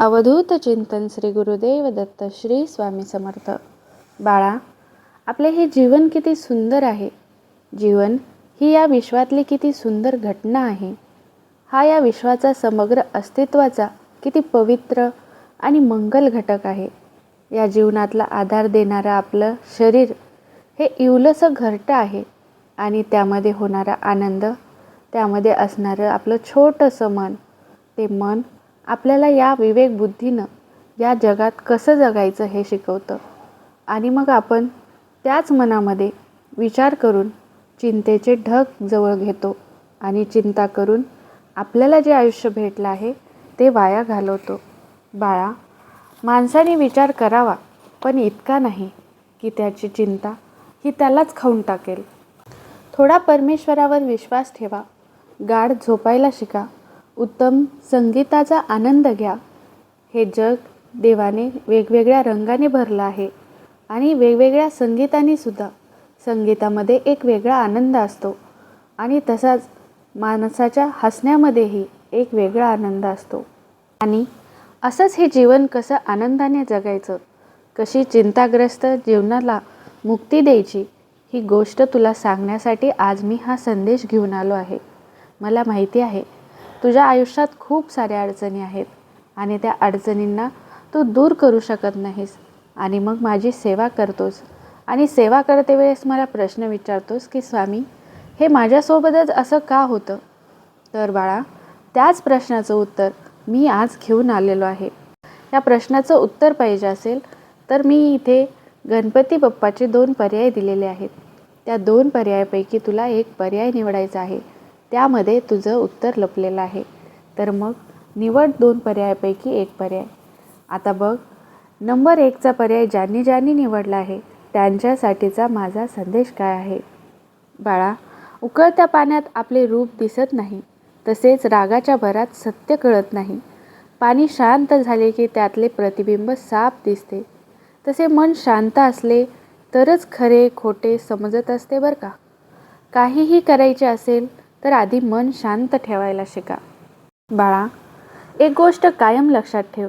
अवधूत चिंतन श्री गुरुदेव दत्त श्री स्वामी समर्थ. बाळा आपले हे जीवन किती सुंदर आहे. जीवन ही या विश्वातली किती सुंदर घटना आहे. हा या विश्वाचा समग्र अस्तित्वाचा किती पवित्र आणि मंगल घटक आहे. या जीवनातला आधार देणारं आपलं शरीर हे इवलंसं घरटं आहे आणि त्यामध्ये होणारा आनंद त्यामध्ये असणारं आपलं छोटंसं मन ते मन आपल्याला या विवेक बुद्धीनं या जगात कसं जगायचं हे शिकवतं. आणि मग आपण त्याच मनामध्ये विचार करून चिंतेचे ढग जवळ घेतो आणि चिंता करून आपल्याला जे आयुष्य भेटलं आहे ते वाया घालवतो. बाळा माणसाने विचार करावा पण इतका नाही की त्याची चिंता ही त्यालाच खाऊन टाकेल. थोडा परमेश्वरावर विश्वास ठेवा. गाढ झोपायला शिका. उत्तम संगीताचा आनंद घ्या. हे जग देवाने वेगवेगळ्या रंगाने भरलं आहे आणि वेगवेगळ्या संगीताने सुद्धा. संगीतामध्ये एक वेगळा आनंद असतो आणि तसाच माणसाच्या हसण्यामध्येही एक वेगळा आनंद असतो. आणि असंच हे जीवन कसं आनंदाने जगायचं कशी चिंताग्रस्त जीवनाला मुक्ती द्यायची ही गोष्ट तुला सांगण्यासाठी आज मी हा संदेश घेऊन आलो आहे. मला माहिती आहे तुझ्या आयुष्यात खूप साऱ्या अडचणी आहेत आणि त्या अडचणींना तू दूर करू शकत नाहीस. आणि मग माझी सेवा करतोस. आणि सेवा करते वेळेस मला प्रश्न विचारतोस की स्वामी हे माझ्यासोबतच असं का होतं? तर बाळा त्याच प्रश्नाचं उत्तर मी आज घेऊन आलेलो आहे. या प्रश्नाचं उत्तर पाहिजे असेल तर मी इथे गणपती बाप्पाचे दोन पर्याय दिलेले आहेत. त्या दोन पर्यायापैकी तुला एक पर्याय निवडायचा आहे. त्यामध्ये तुझं उत्तर लपलेलं आहे. तर मग निवड दोन पर्यायापैकी एक पर्याय. आता बघ नंबर एकचा पर्याय ज्यांनी ज्यांनी निवडला आहे त्यांच्यासाठीचा माझा संदेश काय आहे? बाळा उकळत्या पाण्यात आपले रूप दिसत नाही. तसेच रागाच्या भरात सत्य कळत नाही. पाणी शांत झाले की त्यातले प्रतिबिंब साफ दिसते. तसे मन शांत असले तरच खरे खोटे समजत असते बरं का? काहीही करायचे असेल तर आधी मन शांत ठेवायला शिका. बाळा एक गोष्ट कायम लक्षात ठेव.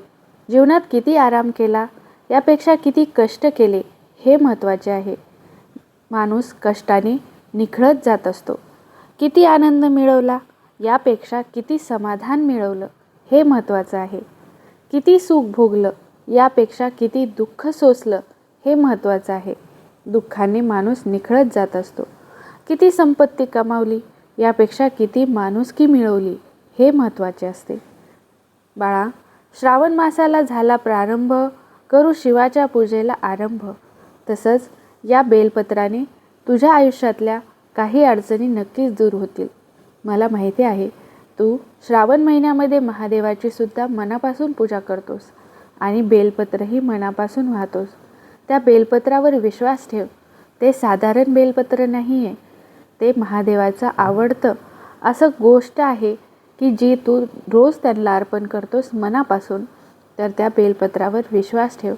जीवनात किती आराम केला यापेक्षा किती कष्ट केले हे महत्त्वाचे आहे. माणूस कष्टाने निखळत जात असतो. किती आनंद मिळवला यापेक्षा किती समाधान मिळवलं हे महत्त्वाचं आहे. किती सुख भोगलं यापेक्षा किती दुःख सोसलं हे महत्त्वाचं आहे. दुःखाने माणूस निखळत जात असतो. किती संपत्ती कमावली यापेक्षा किती माणुसकी मिळवली हे महत्त्वाचे असते. बाळा श्रावण मासाला झाला प्रारंभ करू शिवाच्या पूजेला आरंभ. तसंच या बेलपत्राने तुझ्या आयुष्यातल्या काही अडचणी नक्कीच दूर होतील. मला माहिती आहे तू श्रावण महिन्यामध्ये महादेवाची सुद्धा मनापासून पूजा करतोस आणि बेलपत्रही मनापासून वाहतोस. त्या बेलपत्रावर विश्वास ठेव. ते साधारण बेलपत्र नाही आहे ते महादेवाचं आवडतं. असं गोष्ट आहे की जी तू रोज त्यांना अर्पण करतोस मनापासून तर त्या बेलपत्रावर विश्वास ठेव.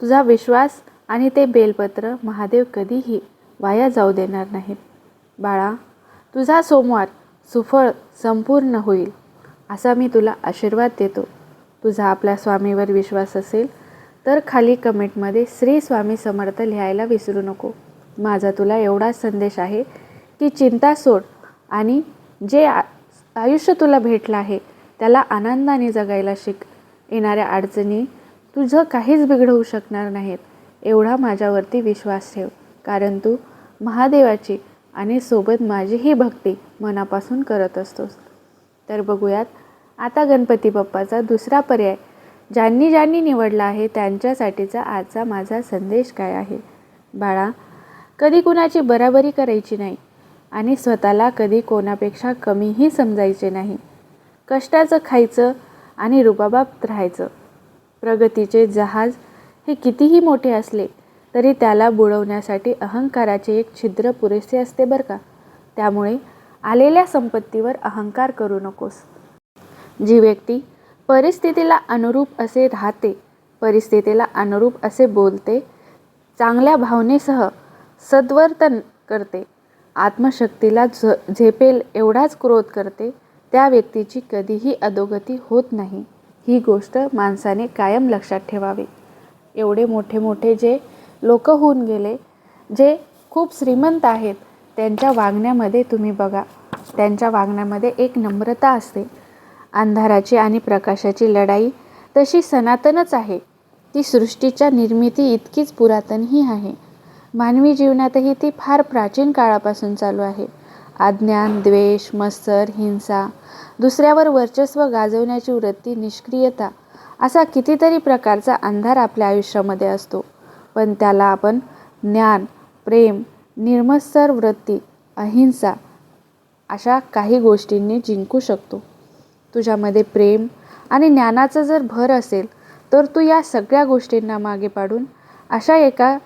तुझा विश्वास आणि ते बेलपत्र महादेव कधीही वाया जाऊ देणार नाही बाळा तुझा सोमवार सुफळ संपूर्ण होईल असा मी तुला आशीर्वाद देतो. तुझा आपल्या स्वामीवर विश्वास असेल तर खाली कमेंटमध्ये श्री स्वामी समर्थ लिहायला विसरू नको. माझा तुला एवढाच संदेश आहे ती चिंता सोड. आणि जे आ आयुष्य तुला भेटलं आहे त्याला आनंदाने जगायला शिक. येणाऱ्या अडचणी तुझं काहीच बिघडवू शकणार नाहीत. एवढा माझ्यावरती विश्वास ठेव. कारण तू महादेवाची आणि सोबत माझीही भक्ती मनापासून करत असतोस. तर बघूयात आता गणपती बाप्पाचा दुसरा पर्याय. ज्यांनी ज्यांनी निवडला आहे त्यांच्यासाठीचा आजचा माझा संदेश काय आहे? बाळा कधी कुणाची बराबरी करायची नाही. आणि स्वतःला कधी कोणापेक्षा कमीही समजायचे नाही. कष्टाचं खायचं आणि रुबाबात राहायचं. प्रगतीचे जहाज हे कितीही मोठे असले तरी त्याला बुडवण्यासाठी अहंकाराचे एक छिद्र पुरेसे असते बरं का? त्यामुळे आलेल्या संपत्तीवर अहंकार करू नकोस. जी व्यक्ती परिस्थितीला अनुरूप असे राहते परिस्थितीला अनुरूप असे बोलते चांगल्या भावनेसह सद्वर्तन करते आत्मशक्तीला झ झेपेल एवढाच क्रोध करते त्या व्यक्तीची कधीही अधोगती होत नाही. ही गोष्ट माणसाने कायम लक्षात ठेवावी. एवढे मोठे मोठे जे लोक होऊन गेले जे खूप श्रीमंत आहेत त्यांच्या वागण्यामध्ये तुम्ही बघा. त्यांच्या वागण्यामध्ये एक नम्रता असते. अंधाराची आणि प्रकाशाची लढाई तशी सनातनच आहे. ती सृष्टीच्या निर्मिती इतकीच पुरातनही आहे. मानवी जीवनातही ती फार प्राचीन काळापासून चालू आहे. अज्ञान द्वेष मत्सर हिंसा दुसऱ्यावर वर्चस्व गाजवण्याची वृत्ती निष्क्रियता असा कितीतरी प्रकारचा अंधार आपल्या आयुष्यामध्ये असतो. पण त्याला आपण ज्ञान प्रेम निर्मत्सर वृत्ती अहिंसा अशा काही गोष्टींनी जिंकू शकतो. तुझ्यामध्ये प्रेम आणि ज्ञानाचं जर भर असेल तर तू या सगळ्या गोष्टींना मागे पाडून अशा एका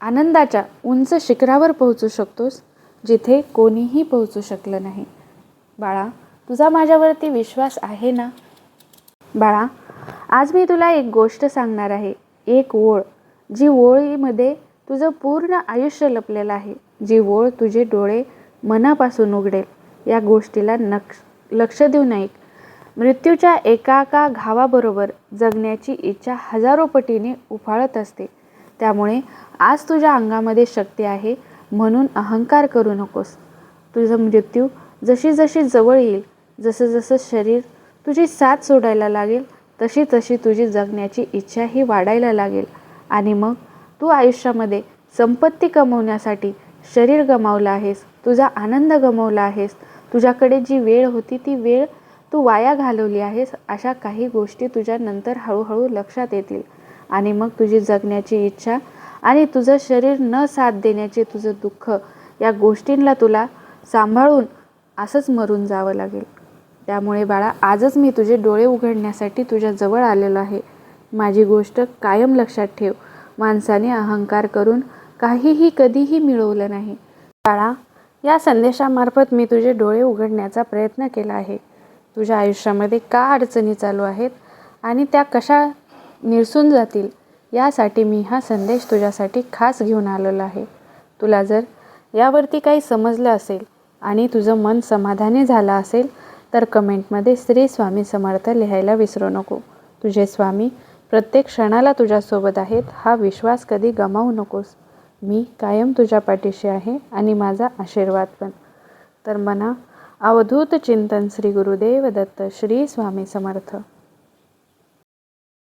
आनंदाच्या उंच शिखरावर पोहोचू शकतोस जिथे कोणीही पोहोचू शकलं नाही. बाळा तुझा माझ्यावरती विश्वास आहे ना? बाळा आज मी तुला एक गोष्ट सांगणार आहे. एक ओळ. जी ओळीमध्ये तुझं पूर्ण आयुष्य लपलेलं आहे. जी ओळ तुझे डोळे मनापासून उघडेल. या गोष्टीला नक्ष लक्ष देऊ नये मृत्यूच्या एका एका घावाबरोबर जगण्याची इच्छा हजारो पटीने उफाळत असते. त्यामुळे आज तुझ्या अंगामध्ये शक्ती आहे म्हणून अहंकार करू नकोस. तुझं मृत्यू जशी जशी जवळ येईल जसं जसं शरीर तुझी साथ सोडायला लागेल तशी तशी तुझी जगण्याची इच्छाही वाढायला लागेल. आणि मग तू आयुष्यामध्ये संपत्ती कमवण्यासाठी शरीर गमावलं आहेस तुझा आनंद गमावला आहेस तुझ्याकडे जी वेळ होती ती वेळ तू वाया घालवली आहेस अशा काही गोष्टी तुझ्या नंतर हळूहळू लक्षात येतील. आणि मग तुझी जगण्याची इच्छा आणि तुझं शरीर न साथ देण्याचे तुझं दुःख या गोष्टींना तुला सांभाळून असंच मरून जावं लागेल. त्यामुळे बाळा आजच मी तुझे डोळे उघडण्यासाठी तुझ्याजवळ आलेलो आहे. माझी गोष्ट कायम लक्षात ठेव. माणसाने अहंकार करून काहीही कधीही मिळवलं नाही. बाळा या संदेशामार्फत मी तुझे डोळे उघडण्याचा प्रयत्न केला आहे. तुझ्या आयुष्यामध्ये का अडचणी चालू आहेत आणि त्या कशा निरसून जातील? यासाठी मी हा संदेश तुझ्यासाठी खास घेऊन आलेला आहे. तुला जर यावरती काही समजलं असेल आणि तुझं मन समाधानी झालं असेल तर कमेंटमध्ये श्री स्वामी समर्थ लिहायला विसरू नको. तुझे स्वामी प्रत्येक क्षणाला तुझ्यासोबत आहेत हा विश्वास कधी गमावू नकोस. मी कायम तुझ्या पाठीशी आहे आणि माझा आशीर्वाद पण. तर मना अवधूत चिंतन श्री गुरुदेव दत्त श्री स्वामी समर्थ.